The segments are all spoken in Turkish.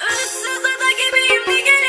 Issızlar da gibi mi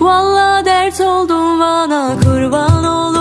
Valla dert oldun bana kurban olur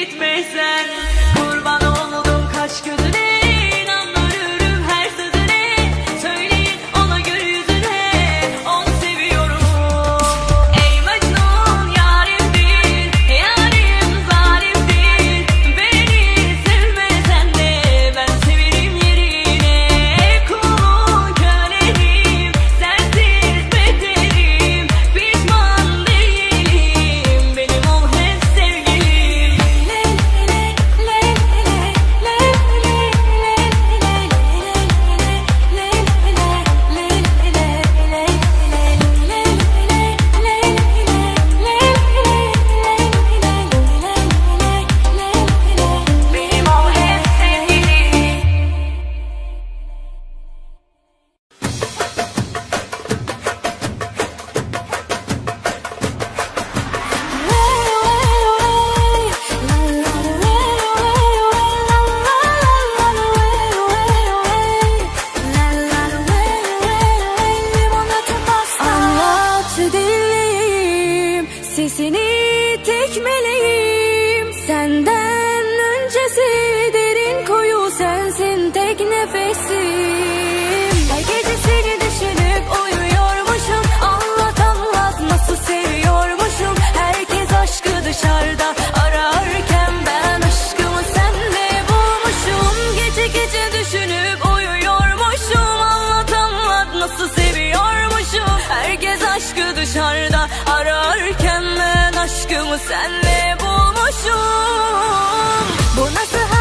gitmesen aşkımı senle bulmuşum Bu nasıl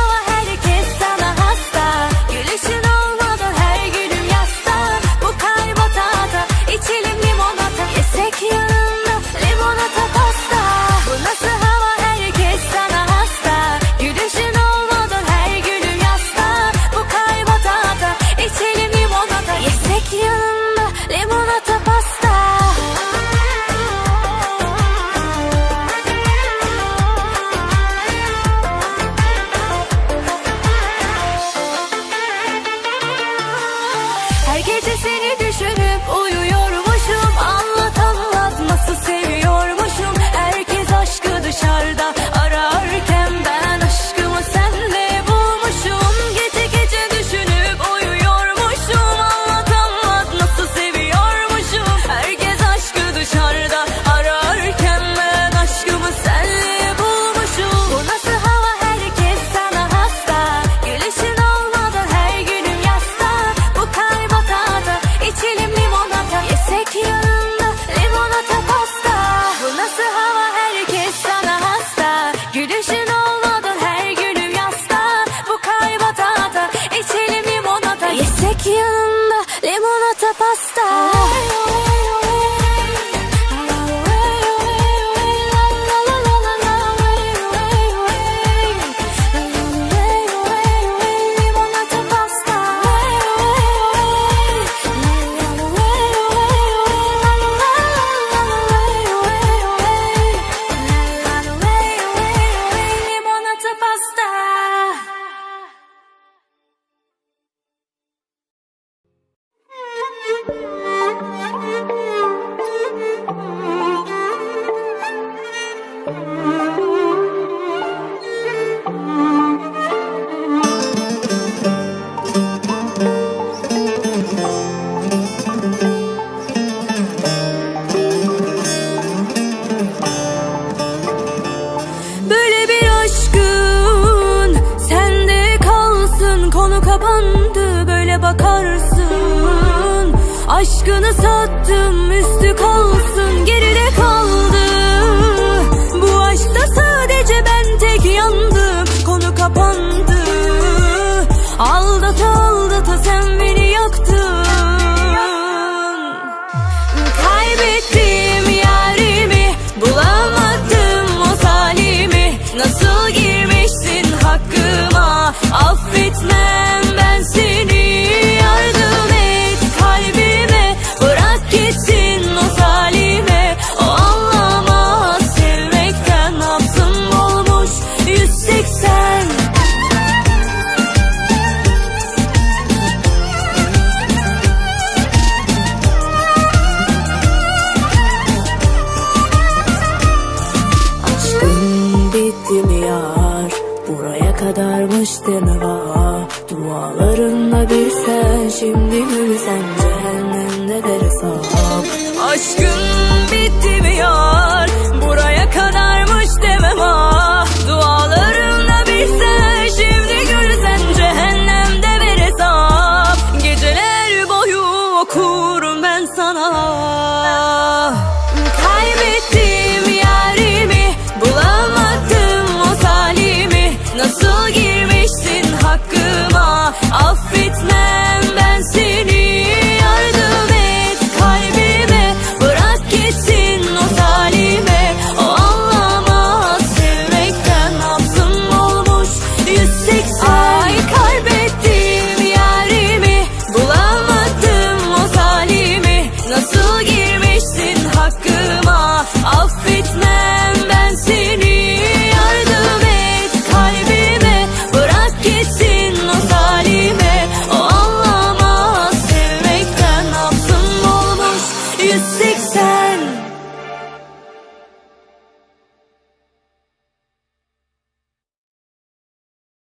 superstar